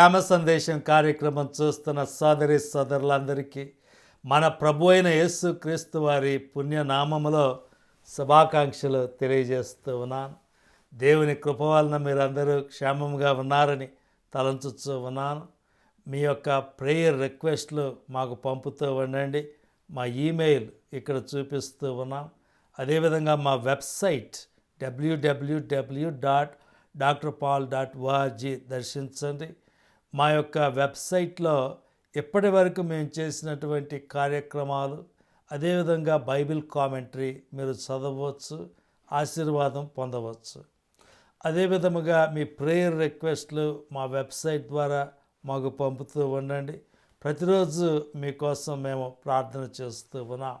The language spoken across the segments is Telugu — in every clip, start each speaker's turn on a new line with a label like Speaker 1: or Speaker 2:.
Speaker 1: ప్రేమ సందేశం కార్యక్రమం చూస్తున్న సోదరి సోదరులందరికీ మన ప్రభు అయిన యేసు క్రీస్తు వారి పుణ్యనామములో శుభాకాంక్షలు తెలియజేస్తూ ఉన్నాను. దేవుని కృప వలన మీరందరూ క్షేమంగా ఉన్నారని తలంచుతూ ఉన్నాను. మీ యొక్క ప్రేయర్ రిక్వెస్ట్లు మాకు పంపుతూ ఉండండి. మా ఈమెయిల్ ఇక్కడ చూపిస్తూ ఉన్నాం అదేవిధంగా మా website WWW dot doctor Paul dot ORG దర్శించండి. మా యొక్క వెబ్సైట్లో ఇప్పటి వరకు మేము చేసినటువంటి కార్యక్రమాలు అదేవిధంగా బైబిల్ కామెంటరీ మీరు చదవచ్చు ఆశీర్వాదం పొందవచ్చు. అదే విధముగా మీ ప్రేయర్ రిక్వెస్ట్లు మా వెబ్సైట్ ద్వారా మాకు పంపుతూ ఉండండి. ప్రతిరోజు మీకోసం మేము ప్రార్థన చేస్తూ ఉన్నాం.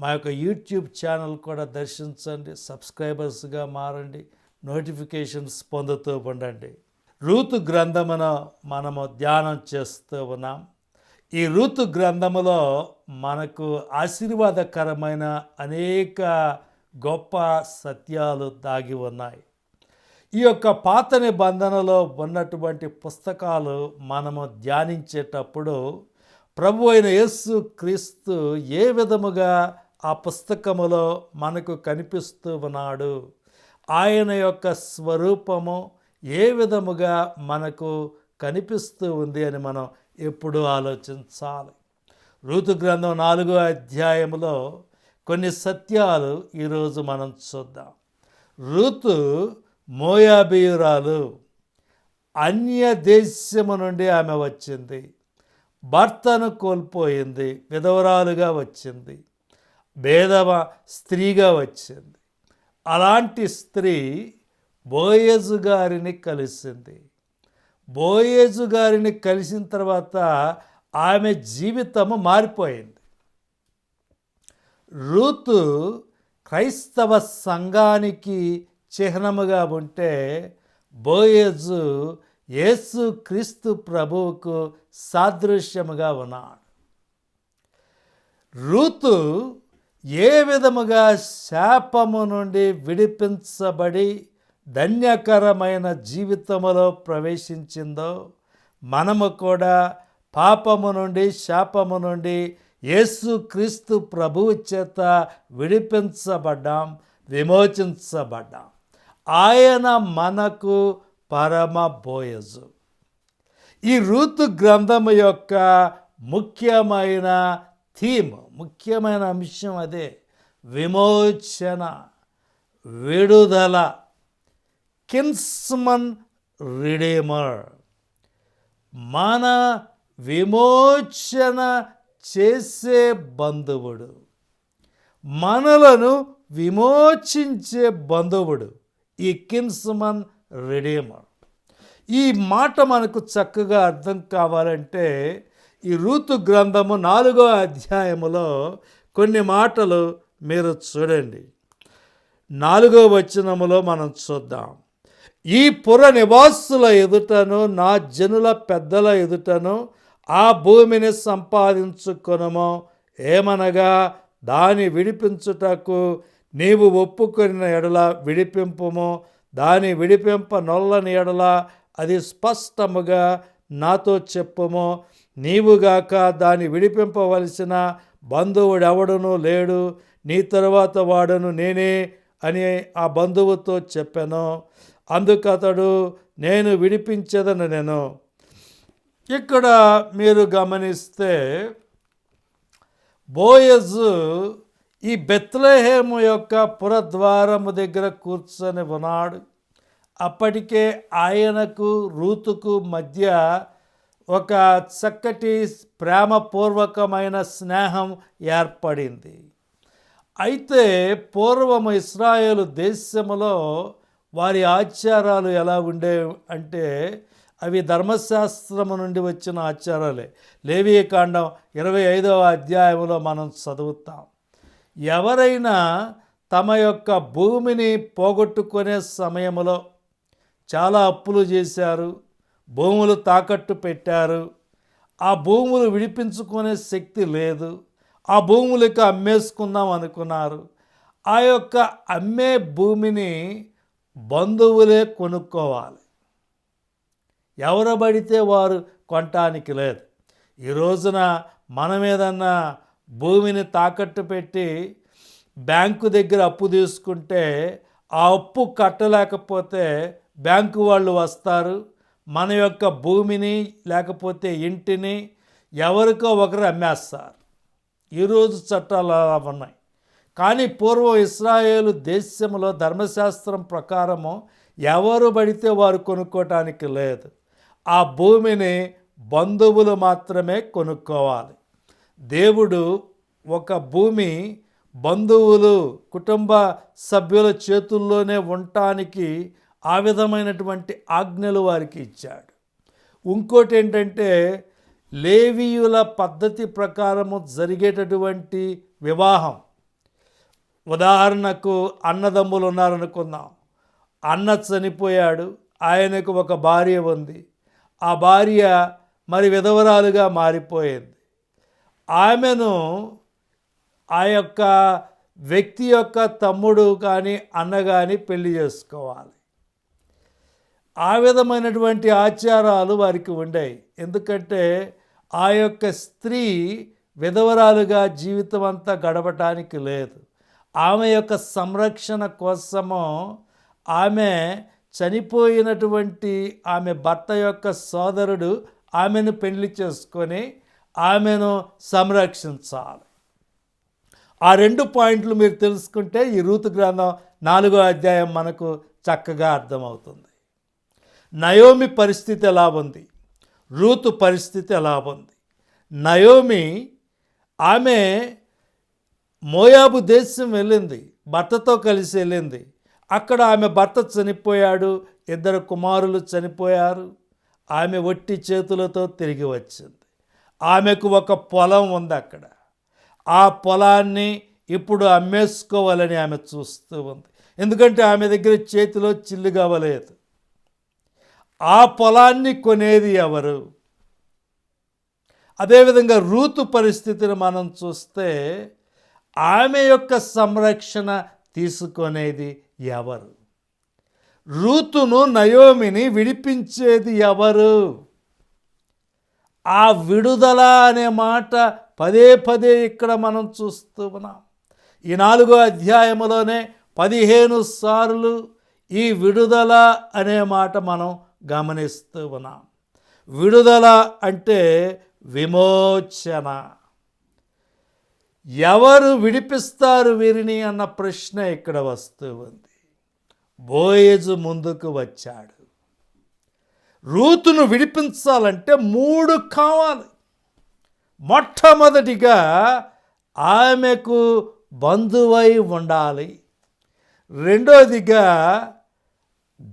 Speaker 1: మా యొక్క యూట్యూబ్ ఛానల్ కూడా దర్శించండి సబ్స్క్రైబర్స్గా మారండి నోటిఫికేషన్స్ పొందుతూ ఉండండి. రూతు గ్రంథమును మనము ధ్యానం చేస్తూ ఉన్నాం. ఈ ఋతు గ్రంథములో మనకు ఆశీర్వాదకరమైన అనేక గొప్ప సత్యాలు దాగి ఉన్నాయి. ఈ యొక్క పాత నిబంధనలో ఉన్నటువంటి పుస్తకాలు మనము ధ్యానించేటప్పుడు ప్రభు అయిన యేసు క్రీస్తు ఏ విధముగా ఆ పుస్తకములో మనకు కనిపిస్తూ ఉన్నాడు? ఆయన యొక్క స్వరూపము ఏ విధముగా మనకు కనిపిస్తూ ఉంది అని మనం ఎప్పుడూ ఆలోచించాలి. ఋతు గ్రంథం నాలుగో అధ్యాయంలో కొన్ని సత్యాలు ఈరోజు మనం చూద్దాం. ఋతు మోయాబీయురాలు అన్య దేశము నుండి ఆమె వచ్చింది. భర్తను కోల్పోయింది విధవరాలుగా వచ్చింది భేదవ స్త్రీగా వచ్చింది. అలాంటి స్త్రీ బోయేజు గారిని కలిసింది. బోయేజు గారిని కలిసిన తర్వాత ఆమె జీవితము మారిపోయింది. రూతు క్రైస్తవ సంఘానికి చిహ్నముగా ఉంటే బోయేజు యేసు క్రీస్తు ప్రభువుకు సాదృశ్యముగా ఉన్నాడు. రూతు ఏ విధముగా శాపము నుండి విడిపించబడి ధన్యకరమైన జీవితములో ప్రవేశించిందో మనము కూడా పాపము నుండి శాపము నుండి యేసుక్రీస్తు ప్రభువు చేత విడిపించబడ్డాం విమోచించబడ్డాం. ఆయన మనకు పరమ బోయజు ఈ ఋతు గ్రంథము యొక్క ముఖ్యమైన థీమ్ ముఖ్యమైన అంశం అదే విమోచన విడుదల. కిన్స్మన్ రిడేమర్ మన విమోచన చేసే బంధువుడు మనలను విమోచించే బంధువుడు ఈ కిన్స్మన్ రిడేమర్ ఈ మాట మనకు చక్కగా అర్థం కావాలంటే ఈ ఋతు గ్రంథము నాలుగో అధ్యాయములో కొన్ని మాటలు మీరు చూడండి. నాలుగో వచనములో మనం చూద్దాం. ఈ పుర నివాసుల ఎదుటను నా జనుల పెద్దల ఎదుటను ఆ భూమిని సంపాదించుకొనము. ఏమనగా దాని విడిపించుటకు నీవు ఒప్పుకొనిన ఎడల విడిపింపుము. దాని విడిపింప నొల్లని ఎడల అది స్పష్టముగా నాతో చెప్పుము. నీవుగాక దాని విడిపింపవలసిన బంధువుడెవడును లేడు. నీ తరువాత వాడను నేనే అని ఆ బంధువుతో చెప్పాను. అందుకతడు నేను విడిపించదను నేను. ఇక్కడ మీరు గమనిస్తే బోయజు ఈ బెత్లహేము యొక్క పురద్వారము దగ్గర కూర్చొని ఉన్నాడు. అప్పటికే ఆయనకు రూతుకు మధ్య ఒక చక్కటి ప్రేమపూర్వకమైన స్నేహం ఏర్పడింది. అయితే పూర్వము ఇస్రాయేలు దేశములో వారి ఆచారాలు ఎలా ఉండే అంటే అవి ధర్మశాస్త్రము నుండి వచ్చిన ఆచారాలే. లేవీకాండం ఇరవై ఐదవ అధ్యాయంలో మనం చదువుతాం. ఎవరైనా తమ యొక్క భూమిని పోగొట్టుకునే సమయంలో చాలా అప్పులు చేశారు భూములు తాకట్టు పెట్టారు ఆ భూములు విడిపించుకునే శక్తి లేదు ఆ భూములకు అమ్మేసుకుందాం అనుకున్నారు. ఆ యొక్క అమ్మే భూమిని బంధువులే కొనుక్కోవాలి. ఎవరు పడితే వారు కొనటానికి లేదు. ఈ రోజున మనం ఏదన్నా భూమిని తాకట్టు పెట్టి బ్యాంకు దగ్గర అప్పు తీసుకుంటే ఆ అప్పు కట్టలేకపోతే బ్యాంకు వాళ్ళు వస్తారు. మన యొక్క భూమిని లేకపోతే ఇంటిని ఎవరికో ఒకరు అమ్మేస్తారు. ఈరోజు చట్టాలు అలా ఉన్నాయి. కానీ పూర్వం ఇస్రాయేలు దేశంలో ధర్మశాస్త్రం ప్రకారము ఎవరు పడితే వారు కొనుక్కోవటానికి లేదు. ఆ భూమిని బంధువులు మాత్రమే కొనుక్కోవాలి. దేవుడు ఒక భూమి బంధువులు కుటుంబ సభ్యుల చేతుల్లోనే ఉండటానికి ఆ విధమైనటువంటి ఆజ్ఞలు వారికి ఇచ్చాడు. ఇంకోటి ఏంటంటే లేవీయుల పద్ధతి ప్రకారము జరిగేటటువంటి వివాహం. ఉదాహరణకు అన్నదమ్ములు ఉన్నారనుకుందాం. అన్న చనిపోయాడు ఆయనకు ఒక భార్య ఉంది. ఆ భార్య మరి విధవరాలుగా మారిపోయింది. ఆమెను ఆ యొక్క వ్యక్తి యొక్క తమ్ముడు కానీ అన్న కానీ పెళ్ళి చేసుకోవాలి. ఆ విధమైనటువంటి ఆచారాలు వారికి ఉండేవి ఎందుకంటే ఆ యొక్క స్త్రీ విధవరాలుగా జీవితం అంతా గడపటానికి లేదు. ఆమె యొక్క సంరక్షణ కోసము ఆమె చనిపోయినటువంటి ఆమె భర్త యొక్క సోదరుడు ఆమెను పెళ్ళి చేసుకొని ఆమెను సంరక్షించాలి. ఆ రెండు పాయింట్లు మీరు తెలుసుకుంటే ఈ రూతు గ్రంథం నాలుగో అధ్యాయం మనకు చక్కగా అర్థమవుతుంది. నయోమి పరిస్థితి ఎలా ఉంది? రూతు పరిస్థితి ఎలా ఉంది? నయోమి ఆమె మోయాబు దేశం వెళ్ళింది భర్తతో కలిసి వెళ్ళింది. అక్కడ ఆమె భర్త చనిపోయాడు ఇద్దరు కుమారులు చనిపోయారు. ఆమె ఒట్టి చేతులతో తిరిగి వచ్చింది. ఆమెకు ఒక పొలం ఉంది అక్కడ. ఆ పొలాన్ని ఇప్పుడు అమ్మేసుకోవాలని ఆమె చూస్తూ ఉంది. ఎందుకంటే ఆమె దగ్గర చేతిలో చిల్లు కావలేదు. ఆ పొలాన్ని కొనేది ఎవరు? అదేవిధంగా రూతు పరిస్థితిని మనం చూస్తే ఆమె యొక్క సంరక్షణ తీసుకునేది ఎవరు? రూతును నయోమిని విడిపించేది ఎవరు? ఆ విడుదల అనే మాట పదే పదే ఇక్కడ మనం చూస్తూ ఉన్నాం. ఈ నాలుగో అధ్యాయములోనే పదిహేను సార్లు ఈ విడుదల అనే మాట మనం గమనిస్తూ ఉన్నాం. విడుదల అంటే విమోచన. ఎవరు విడిపిస్తారు వీరిని అన్న ప్రశ్న ఇక్కడ వస్తూ ఉంది. బోయేజు ముందుకు వచ్చాడు. రూతును విడిపించాలంటే మూడు కావాలి. మొట్టమొదటిగా ఆమెకు బంధువై ఉండాలి. రెండోదిగా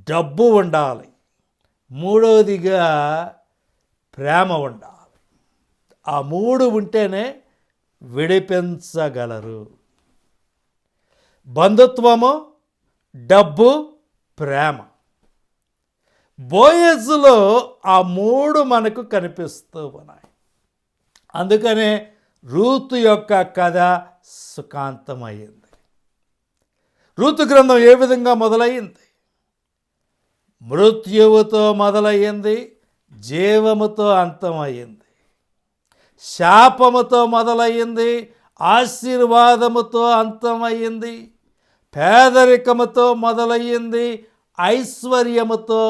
Speaker 1: డబ్బు ఉండాలి. మూడోదిగా ప్రేమ ఉండాలి. ఆ మూడు ఉంటేనే విడిపించగలరు. బంధుత్వము డబ్బు ప్రేమ. బోయజ్లో ఆ మూడు మనకు కనిపిస్తూ ఉన్నాయి. అందుకనే రూతు యొక్క కథ సుఖాంతమైంది ఋతు గ్రంథం ఏ విధంగా మొదలయ్యింది? మృత్యువుతో మొదలయ్యింది జీవముతో అంతమయ్యింది. శాపముతో మొదలయ్యింది ఆశీర్వాదముతో అంతమయ్యింది పేదరికముతో మొదలయ్యింది ఐశ్వర్యముతో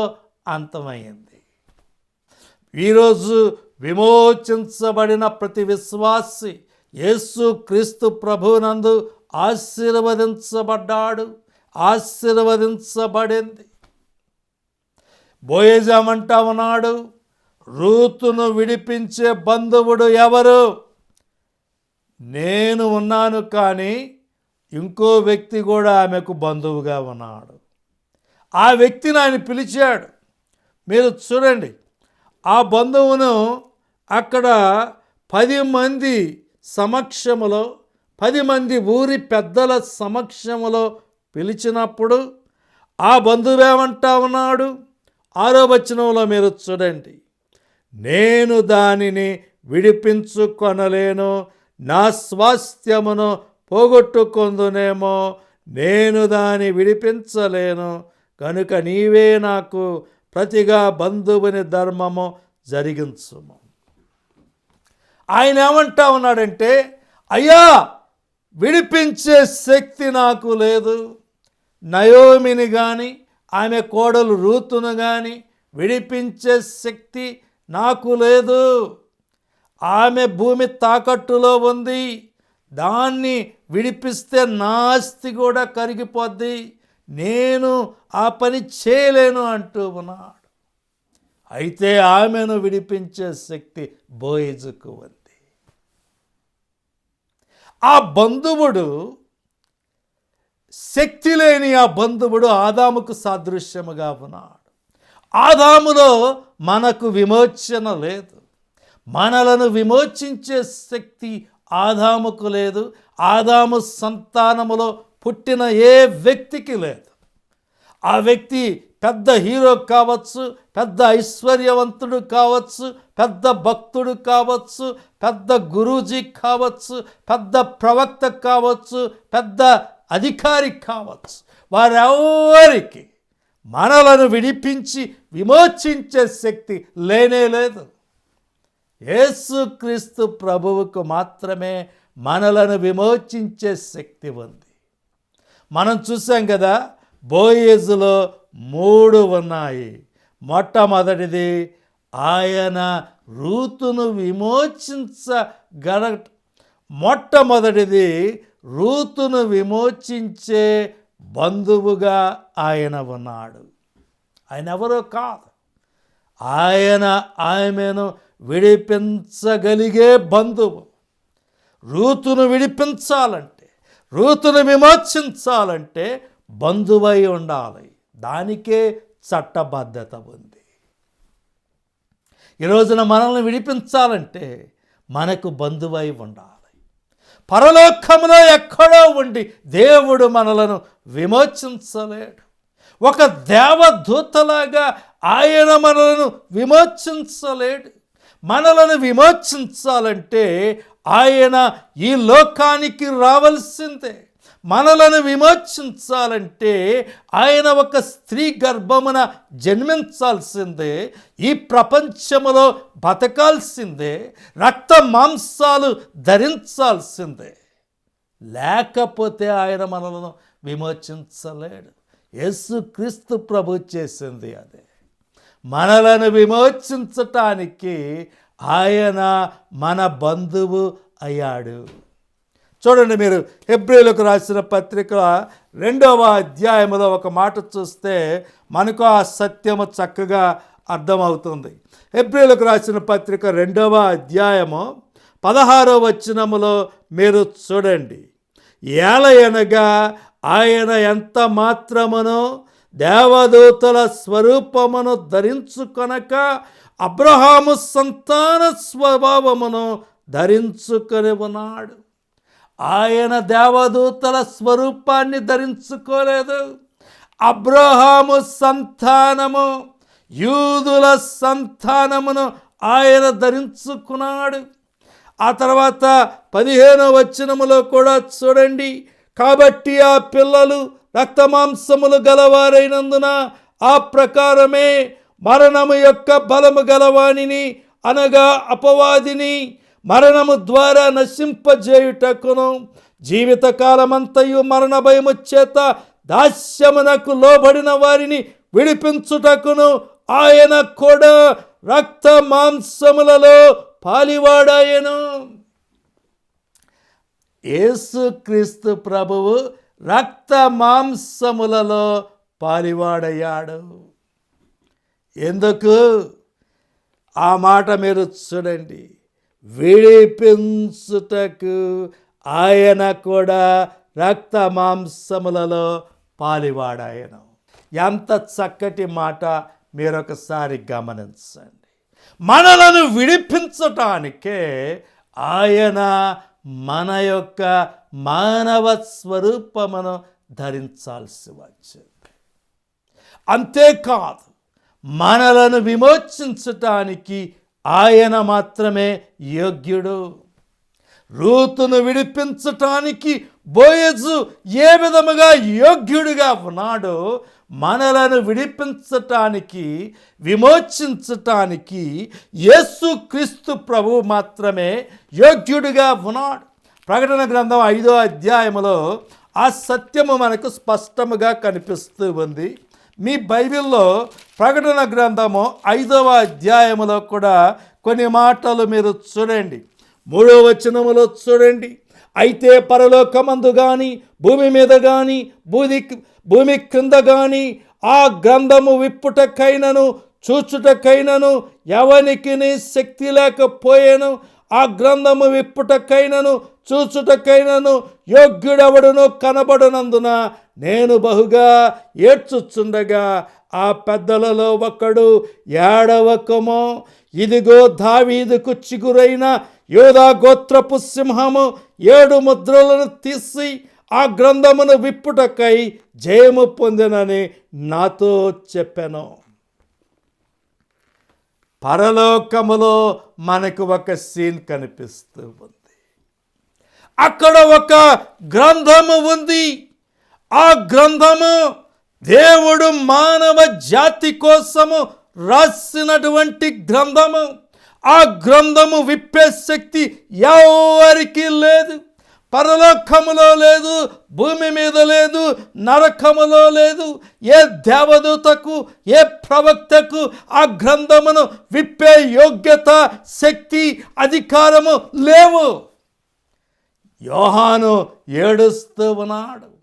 Speaker 1: అంతమైంది ఈరోజు విమోచించబడిన ప్రతి విశ్వాసి యేసు క్రీస్తు ప్రభునందు ఆశీర్వదించబడ్డాడు ఆశీర్వదించబడింది. బోయేజామంటా ఉన్నాడు రూతును విడిపించే బంధువుడు ఎవరు? నేను ఉన్నాను కానీ ఇంకో వ్యక్తి కూడా ఆమెకు బంధువుగా ఉన్నాడు. ఆ వ్యక్తిని ఆయన పిలిచాడు. మీరు చూడండి ఆ బంధువును అక్కడ పది మంది సమక్షములో పది మంది ఊరి పెద్దల సమక్షములో పిలిచినప్పుడు ఆ బంధువేమంటా ఉన్నాడు? ఆరో వచనంలో మీరు చూడండి. నేను దానిని విడిపించుకొనలేను. నా స్వాస్థ్యమును పోగొట్టుకుందునేమో. నేను దాని విడిపించలేను. కనుక నీవే నాకు ప్రతిగా బంధువుని ధర్మము జరిగించుము. ఆయన ఏమంటా ఉన్నాడంటే అయ్యా విడిపించే శక్తి నాకు లేదు. నయోమిని కానీ ఆమె కోడలు రూతును కానీ విడిపించే శక్తి నాకు లేదు. ఆమె భూమి తాకట్టులో ఉంది. దాన్ని విడిపిస్తే నా ఆస్తి కూడా కరిగిపోద్ది. నేను ఆ పని చేయలేను అంటూ ఉన్నాడు. అయితే ఆమెను విడిపించే శక్తి బోయిజుకు ఉంది. ఆ బంధువుడు శక్తి లేని ఆ బంధువుడు ఆదాముకు సాదృశ్యముగా ఉన్నాడు. ఆదాములో మనకు విమోచన లేదు. మనలను విమోచించే శక్తి ఆదాముకు లేదు. ఆదాము సంతానములో పుట్టిన ఏ వ్యక్తికి లేదు. ఆ వ్యక్తి పెద్ద హీరో కావచ్చు పెద్ద ఐశ్వర్యవంతుడు కావచ్చు పెద్ద భక్తుడు కావచ్చు పెద్ద గురూజీ కావచ్చు పెద్ద ప్రవక్త కావచ్చు పెద్ద అధికారి కావచ్చు. వారెవరికి మనలను విడిపించి విమోచించే శక్తి లేనే లేదు. యేసుక్రీస్తు ప్రభువుకు మాత్రమే మనలను విమోచించే శక్తి ఉంది. మనం చూసాం కదా బోయేజులో మూడు ఉన్నాయి. మొట్టమొదటిది ఆయన రూతును విమోచించగల మొట్టమొదటిది రూతును విమోచించే బంధువుగా ఆయన ఉన్నాడు. ఆయన ఎవరో కాదు. ఆయన ఆమెను విడిపించగలిగే బంధువు. రూతును విడిపించాలంటే రూతును విమోచించాలంటే బంధువై ఉండాలి. దానికే చట్టబద్ధత ఉంది. ఈ రోజున మనల్ని విడిపించాలంటే మనకు బంధువై ఉండాలి. పరలోకములో ఎక్కడో ఉండి దేవుడు మనలను విమోచించలేడు. ఒక దేవదూతలాగా ఆయన మనలను విమోచించలేడు. మనలను విమోచించాలంటే ఆయన ఈ లోకానికి రావలసిందే. మనలను విమోచించాలంటే ఆయన ఒక స్త్రీ గర్భమున జన్మించాల్సిందే ఈ ప్రపంచములో బతకాల్సిందే రక్త మాంసాలు ధరించాల్సిందే. లేకపోతే ఆయన మనలను విమోచించలేడు. యేసుక్రీస్తు ప్రభు చేసింది అదే. మనలను విమోచించటానికి ఆయన మన బంధువు అయ్యాడు. చూడండి మీరు హెబ్రిలకు రాసిన పత్రిక రెండవ అధ్యాయంలో ఒక మాట చూస్తే మనకు ఆ సత్యము చక్కగా అర్థమవుతుంది. హెబ్రిలకు రాసిన పత్రిక రెండవ అధ్యాయము పదహారో వచనములో మీరు చూడండి. ఏలయనగా ఆయన ఎంత మాత్రమును దేవదూతల స్వరూపమును ధరించుకొనక అబ్రహాము సంతాన స్వభావమును ధరించుకొని ఉన్నాడు. ఆయన దేవదూతల స్వరూపాన్ని ధరించుకోలేదు. అబ్రహాము సంతానము యూదుల సంతానమును ఆయన ధరించుకున్నాడు. ఆ తర్వాత పదిహేనో వచనములో కూడా చూడండి. కాబట్టి ఆ పిల్లలు రక్తమాంసములు గలవారైనందున ఆ ప్రకారమే మరణము యొక్క బలము గలవానిని అనగా అపవాదిని మరణము ద్వారా నశింపజేయుటకును జీవితకాలమంతయు మరణ భయము చేత దాస్యమునకు లోబడిన వారిని విడిపించుటకును ఆయన కూడా రక్త మాంసములలో పాలివాడాయను. యేసుక్రీస్తు ప్రభువు రక్త మాంసములలో పాలివాడయ్యాడు. ఎందుకు? ఆ మాట మీరు చూడండి. విడిపించుటకు ఆయన కూడా రక్త మాంసములలో పాలివాడాయను. ఎంత చక్కటి మాట మీరొకసారి గమనించండి. మనలను విడిపించటానికే ఆయన మన యొక్క మానవ స్వరూపమును ధరించాల్సి వచ్చింది. అంతేకాదు మనలను విమోచించటానికి ఆయన మాత్రమే యోగ్యుడు. రూతును విడిపించటానికి బోయజు ఏ విధముగా యోగ్యుడిగా ఉన్నాడో మనలను విడిపించటానికి విమోచించటానికి యేసు క్రీస్తు ప్రభు మాత్రమే యోగ్యుడిగా ఉన్నాడు. ప్రకటన గ్రంథం ఐదో అధ్యాయములో ఆ సత్యము మనకు స్పష్టముగా కనిపిస్తూ ఉంది. మీ బైబిల్లో ప్రకటన గ్రంథము ఐదవ అధ్యాయములో కూడా కొన్ని మాటలు మీరు చూడండి. మూడో వచనములో చూడండి. అయితే పరలోకమందు కానీ భూమి మీద కానీ భూమి భూమి క్రింద కానీ ఆ గ్రంథము విప్పుటకైనను చూచుటకైనను ఎవనికి శక్తి లేకపోయాను ఆ గ్రంథము విప్పుటకైనను చూచుటకైనను యోగ్యుడెవడును కనబడనందున నేను బహుగా ఏడ్చుచుండగా ఆ పెద్దలలో ఒకడు ఏడవకమో. ఇదిగో దావీదుకు చిగురైన యోధా గోత్రపు సింహము ఏడు ముద్రలను తీసి ఆ గ్రంథమును విప్పుటకై జయము పొందినని నాతో చెప్పాను. పరలోకములో మనకు ఒక సీన్ కనిపిస్తూ ఉంది. అక్కడ ఒక గ్రంథము ఉంది. ఆ గ్రంథము దేవుడు మానవ జాతి కోసము రాసినటువంటి గ్రంథము. ఆ గ్రంథము విప్పే శక్తి ఎవరికి లేదు. పరలోకములో లేదు భూమి మీద లేదు నరకములో లేదు. ఏ దేవదూతకు ఏ ప్రవక్తకు ఆ గ్రంథమును విప్పే యోగ్యత శక్తి అధికారము లేవు. యోహాను ఏడుస్తూ ఉన్నాడు.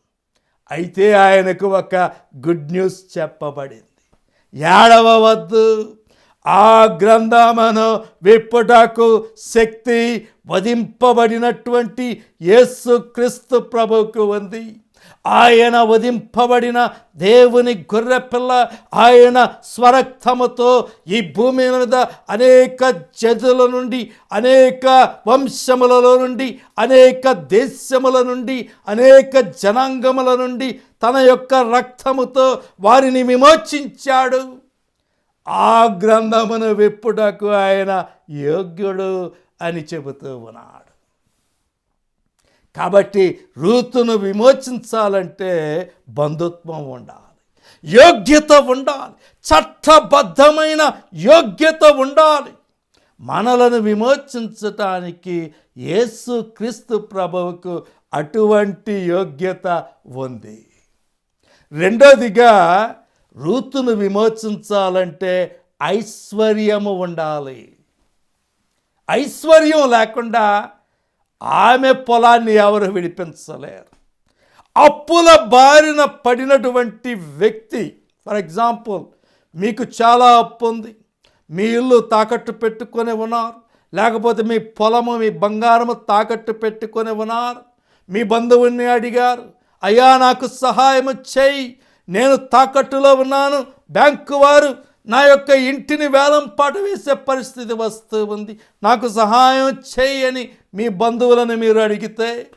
Speaker 1: అయితే ఆయనకు ఒక గుడ్ న్యూస్ చెప్పబడింది. ఏడవవద్దు. ఆ గ్రంథమును విప్పుటకు శక్తి వధింపబడినటువంటి యేసు క్రీస్తు ప్రభువుకు ఉంది. ఆయన వధింపబడిన దేవుని గొర్రెపిల్ల ఆయన స్వరక్తముతో ఈ భూమి మీద అనేక జతుల నుండి అనేక వంశములలో నుండి అనేక దేశముల నుండి అనేక జనాంగముల నుండి తన యొక్క రక్తముతో వారిని విమోచించాడు. ఆ గ్రంథమును విప్పుటకు ఆయన యోగ్యుడు అని చెబుతూ ఉన్నాడు. కాబట్టి రూతును విమోచించాలంటే బంధుత్వం ఉండాలి యోగ్యత ఉండాలి చట్టబద్ధమైన యోగ్యత ఉండాలి. మనలను విమోచించటానికి యేసు క్రీస్తు ప్రభువుకు అటువంటి యోగ్యత ఉంది. రెండోదిగా రూతును విమోచించాలంటే ఐశ్వర్యము ఉండాలి. ఐశ్వర్యం లేకుండా ఆమె పొలాన్ని ఎవరు విడిపించలేరు. అప్పుల బారిన పడినటువంటి వ్యక్తి ఫర్ ఎగ్జాంపుల్ మీకు చాలా అప్పు ఉంది. మీ ఇల్లు తాకట్టు పెట్టుకొని ఉన్నారు. లేకపోతే మీ పొలము మీ బంగారము తాకట్టు పెట్టుకొని ఉన్నారు. మీ బంధువుని అడిగారు అయ్యా నాకు సహాయం చేయి నేను తాకట్టులో ఉన్నాను. బ్యాంకు వారు నా యొక్క ఇంటిని వేలం పాట వేసే పరిస్థితి వస్తూ ఉంది. నాకు సహాయం చేయని మీ బంధువులను మీరు అడిగితే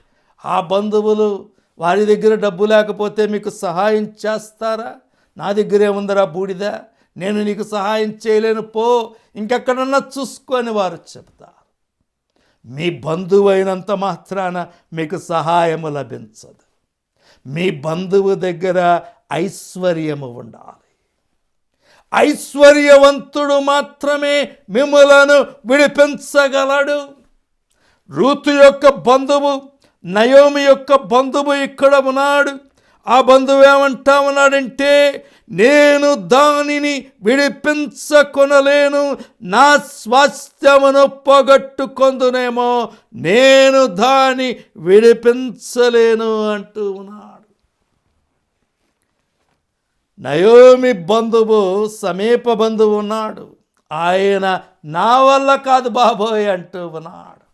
Speaker 1: ఆ బంధువులు వారి దగ్గర డబ్బు లేకపోతే మీకు సహాయం చేస్తారా? నా దగ్గరే ఉందరా బూడిద నేను నీకు సహాయం చేయలేను పో ఇంకెక్కడన్నా చూసుకొని వారు చెప్తారు. మీ బంధువు అయినంత మాత్రాన మీకు సహాయము లభించదు. మీ బంధువు దగ్గర ఐశ్వర్యము ఉండాలి. ఐశ్వర్యవంతుడు మాత్రమే మిమ్మలను విడిపించగలడు. రూతు యొక్క బంధువు నయోమి యొక్క బంధువు ఇక్కడ ఉన్నాడు. ఆ బంధువు ఏమంటా ఉన్నాడంటే నేను దానిని విడిపించకొనలేను. నా స్వాస్థ్యమును పొగట్టుకొందునేమో. నేను దాన్ని విడిపించలేను అంటూ ఉన్నాడు. నయోమి బంధువు సమీప బంధువు ఉన్నాడు. ఆయన నా వల్ల కాదు బాబోయ్ అంటూ ఉన్నాడు.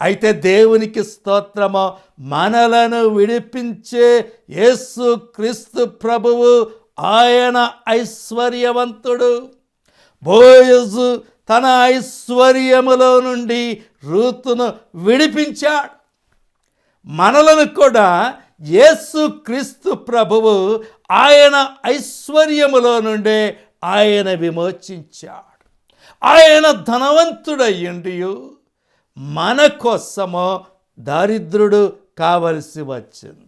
Speaker 1: అయితే దేవునికి స్తోత్రము మనలను విడిపించే యేసు క్రీస్తు ప్రభువు ఆయన ఐశ్వర్యవంతుడు. బోయజు తన ఐశ్వర్యములో నుండి రూతును విడిపించాడు. మనలను కూడా యేసు క్రీస్తు ప్రభువు ఆయన ఐశ్వర్యములో నుండే ఆయన విమోచించాడు. ఆయన ధనవంతుడయ్యుండి మన కోసము దారిద్రుడు కావలసి వచ్చింది.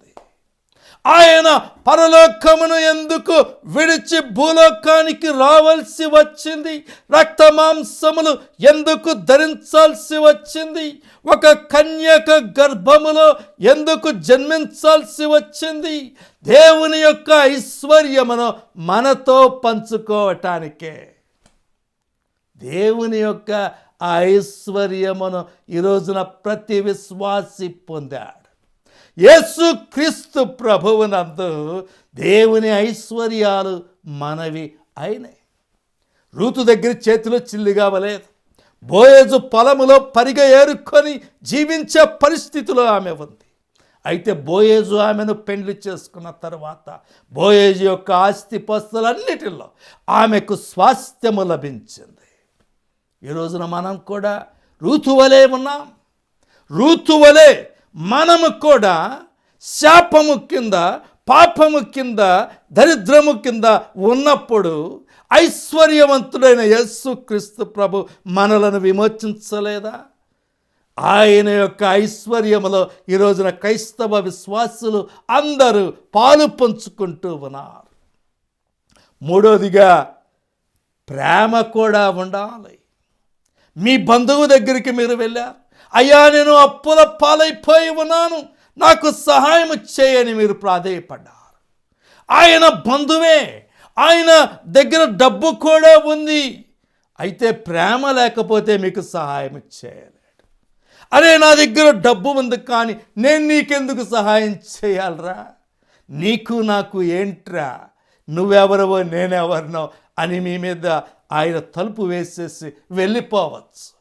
Speaker 1: ఆయన పరలోకమును ఎందుకు విడిచి భూలోకానికి రావాల్సి వచ్చింది? రక్త మాంసములు ఎందుకు ధరించాల్సి వచ్చింది? ఒక కన్యక గర్భములో ఎందుకు జన్మించాల్సి వచ్చింది? దేవుని యొక్క ఐశ్వర్యమును మనతో పంచుకోవటానికే. దేవుని యొక్క ఆ ఐశ్వర్యమును ఈ రోజున ప్రతి విశ్వాసి పొందాడు. యేసు క్రీస్తు ప్రభువునందు దేవుని ఐశ్వర్యాలు మనవి అయినాయి. రూతు దగ్గర చేతిలో చిల్లిగా వలేదు బోయేజు పొలములో పరిగ ఏరుకొని జీవించే పరిస్థితిలో ఆమె ఉంది. అయితే బోయేజు ఆమెను పెండ్లి చేసుకున్న తర్వాత బోయేజు యొక్క ఆస్తి పస్తులన్నిటిలో ఆమెకు స్వాస్థ్యము లభించింది. ఈ రోజున మనం కూడా రూతువలే ఉన్నాం. రూతువలే మనము కూడా శాపము కింద పాపము కింద దరిద్రము కింద ఉన్నప్పుడు ఐశ్వర్యవంతుడైన యేసు క్రీస్తు ప్రభు మనలను విమోచించలేదా? ఆయన యొక్క ఐశ్వర్యములో ఈ రోజున క్రైస్తవ విశ్వాసులు అందరూ పాలు పంచుకుంటూ ఉన్నారు. మూడోదిగా ప్రేమ కూడా ఉండాలి. మీ బంధువు దగ్గరికి మీరు వెళ్ళారు. అయ్యా నేను అప్పుల పాలైపోయి ఉన్నాను. నాకు సహాయం చేయని మీరు ప్రాధేయపడ్డారు. ఆయన బంధువే ఆయన దగ్గర డబ్బు కూడా ఉంది. అయితే ప్రేమ లేకపోతే మీకు సహాయం చేయలేడు. అరే నా దగ్గర డబ్బు ఉంది కానీ నేను నీకెందుకు సహాయం చేయాలరా? నీకు నాకు ఏంట్రా? నువ్వెవరవో నేనెవరినో అని మీ మీద ఆయన తలుపు వేసేసి వెళ్ళిపోవచ్చు.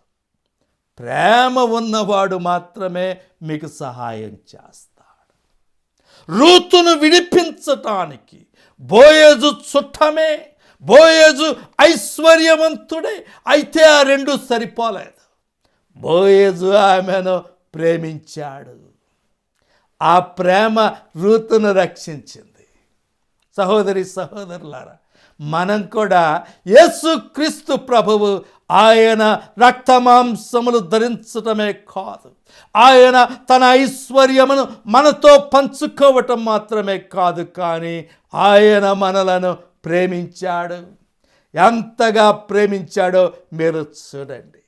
Speaker 1: ప్రేమ ఉన్నవాడు మాత్రమే మీకు సహాయం చేస్తాడు. రూతును విడిపించటానికి బోయేజు చుట్టమే బోయేజు ఐశ్వర్యవంతుడే అయితే ఆ రెండు సరిపోలేదు. బోయేజు ఆమెను ప్రేమించాడు. ఆ ప్రేమ రూతును రక్షించింది. సహోదరి సహోదరులారా మనం కూడా యేసు క్రీస్తు ప్రభువు ఆయన రక్తమాంసములు ధరించటమే కాదు. ఆయన తన ఐశ్వర్యమును మనతో పంచుకోవటం మాత్రమే కాదు కానీ ఆయన మనలను ప్రేమించాడు. ఎంతగా ప్రేమించాడో మీరు చూడండి.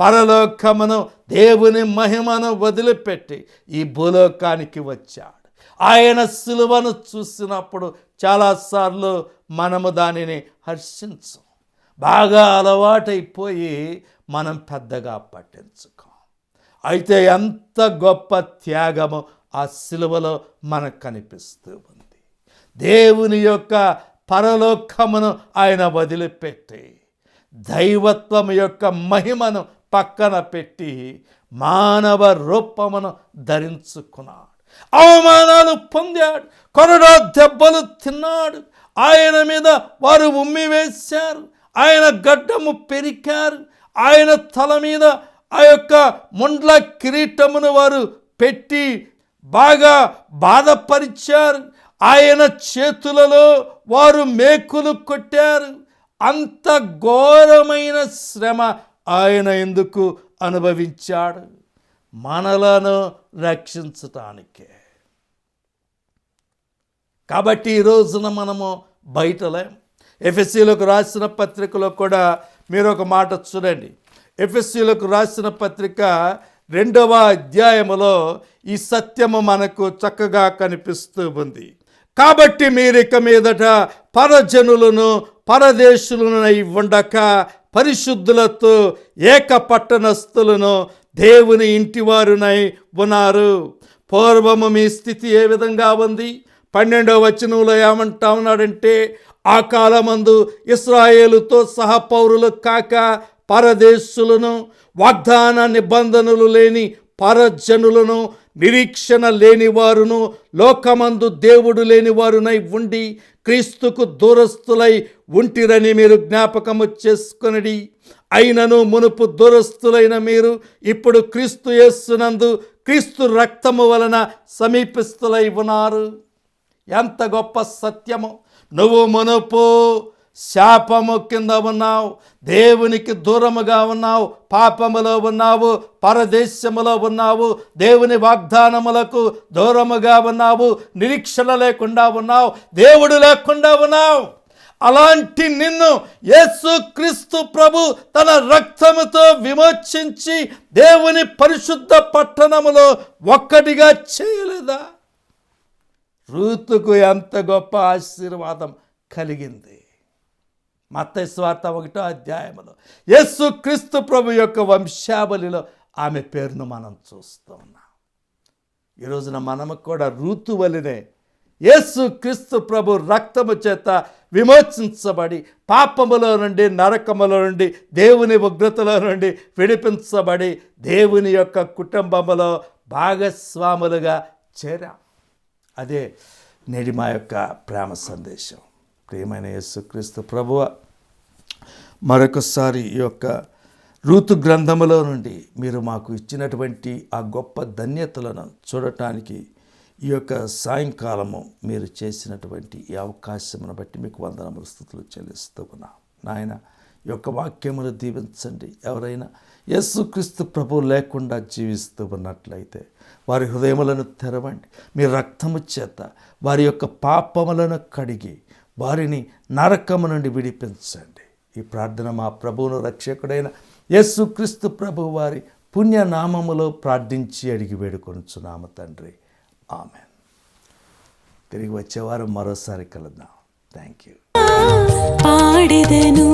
Speaker 1: పరలోకమును దేవుని మహిమను వదిలిపెట్టి ఈ భూలోకానికి వచ్చాడు. ఆయన సిలువను చూసినప్పుడు చాలాసార్లు మనము దానిని హర్షించం. బాగా అలవాటైపోయి మనం పెద్దగా పట్టించుకోం. అయితే ఎంత గొప్ప త్యాగము ఆ సిలువలో మనకు కనిపిస్తూ ఉంది. దేవుని యొక్క పరలోకమును ఆయన వదిలిపెట్టి దైవత్వం యొక్క మహిమను పక్కన పెట్టి మానవ రూపమును ధరించుకున్నాడు. అవమానాలు పొందాడు. కొరడా దెబ్బలు తిన్నాడు. ఆయన మీద వారు ఉమ్మి వేశారు. ఆయన గడ్డము పెరికారు. ఆయన తల మీద ఆ యొక్క ముండ్ల కిరీటమును వారు పెట్టి బాగా బాధపరిచారు. ఆయన చేతులలో వారు మేకులు కొట్టారు. అంత ఘోరమైన శ్రమ ఆయన ఎందుకు అనుభవించాడు? మనలను రక్షించటానికే. కాబట్టి ఈ రోజున మనము బయటలేం. ఎఫ్ఎస్సీలకు రాసిన పత్రికలో కూడా మీరు ఒక మాట చూడండి. ఎఫ్ఎస్సీలకు రాసిన పత్రిక రెండవ అధ్యాయములో ఈ సత్యము మనకు చక్కగా కనిపిస్తూ ఉంది. కాబట్టి మీరిక మీదట పరజనులను పరదేశులనై ఉండక పరిశుద్ధులతో ఏక పట్టణస్థులను దేవుని ఇంటివారునై ఉన్నారు. పూర్వము మీ స్థితి ఏ విధంగా ఉంది? పన్నెండవ వచనంలో ఏమంటా ఉన్నాడంటే ఆ కాలమందు ఇస్రాయేలుతో సహపౌరులు కాక పరదేశులను వాగ్దాన నిబంధనలు లేని పరజనులను నిరీక్షణ లేనివారును లోకమందు దేవుడు లేనివారునై ఉండి క్రీస్తుకు దూరస్తులై ఉంటిరని మీరు జ్ఞాపకము చేసుకొనడి. అయినను మునుపు దూరస్తులైన మీరు ఇప్పుడు క్రీస్తు యేస్సునందు క్రీస్తు రక్తము వలన సమీపిస్తులై ఉన్నారు. ఎంత గొప్ప సత్యము! నువ్వు మునుపు శాపము కింద ఉన్నావు దేవునికి దూరముగా ఉన్నావు పాపములో ఉన్నావు పరదేశములో ఉన్నావు దేవుని వాగ్దానములకు దూరముగా ఉన్నావు నిరీక్షణ లేకుండా ఉన్నావు దేవుడు లేకుండా ఉన్నావు. అలాంటి నిన్ను యేసు క్రీస్తు ప్రభు తన రక్తముతో విమోచించి దేవుని పరిశుద్ధ పట్టణములో ఒక్కటిగా చేయలేదా? రూతుకు ఎంత గొప్ప ఆశీర్వాదం కలిగింది. మత్తయి ఒకటో అధ్యాయములో యస్సు క్రీస్తు ప్రభు యొక్క వంశావళిలో ఆమె పేరును మనం చూస్తూ ఉన్నాం. ఈ రోజున మనము కూడా ఋతు వలినే యేసు క్రీస్తు ప్రభు రక్తము చేత విమోచించబడి పాపములో నుండి నరకములో నుండి దేవుని ఉగ్రతలో నుండి విడిపించబడి దేవుని యొక్క కుటుంబములో భాగస్వాములుగా చేరాం. అదే నేడి మా యొక్క ప్రేమ సందేశం. ప్రియమైన యేసుక్రీస్తు ప్రభువ మరొకసారి ఈ యొక్క ఋతు గ్రంథములో నుండి మీరు మాకు ఇచ్చినటువంటి ఆ గొప్ప ధన్యతలను చూడటానికి ఈ యొక్క సాయంకాలము మీరు చేసినటువంటి ఈ అవకాశమును బట్టి మీకు వందనములు స్థుతులు చెల్లిస్తూ ఉన్నాం. నాయన ఈ యొక్క వాక్యములు దీవించండి. ఎవరైనా యేసుక్రీస్తు ప్రభు లేకుండా జీవిస్తూ ఉన్నట్లయితే వారి హృదయములను తెరవండి. మీ రక్తము చేత వారి యొక్క పాపములను కడిగి వారిని నరకము నుండి విడిపించండి. ఈ ప్రార్థన మా ప్రభువును రక్షకుడైన యేసుక్రీస్తు ప్రభు వారి పుణ్యనామములో ప్రార్థించి అడిగి వేడుకొనుచున్నాము తండ్రి. ఆమె తిరిగి వచ్చేవారు మరోసారి కలుద్దాం. థ్యాంక్ యూ
Speaker 2: పాడెదను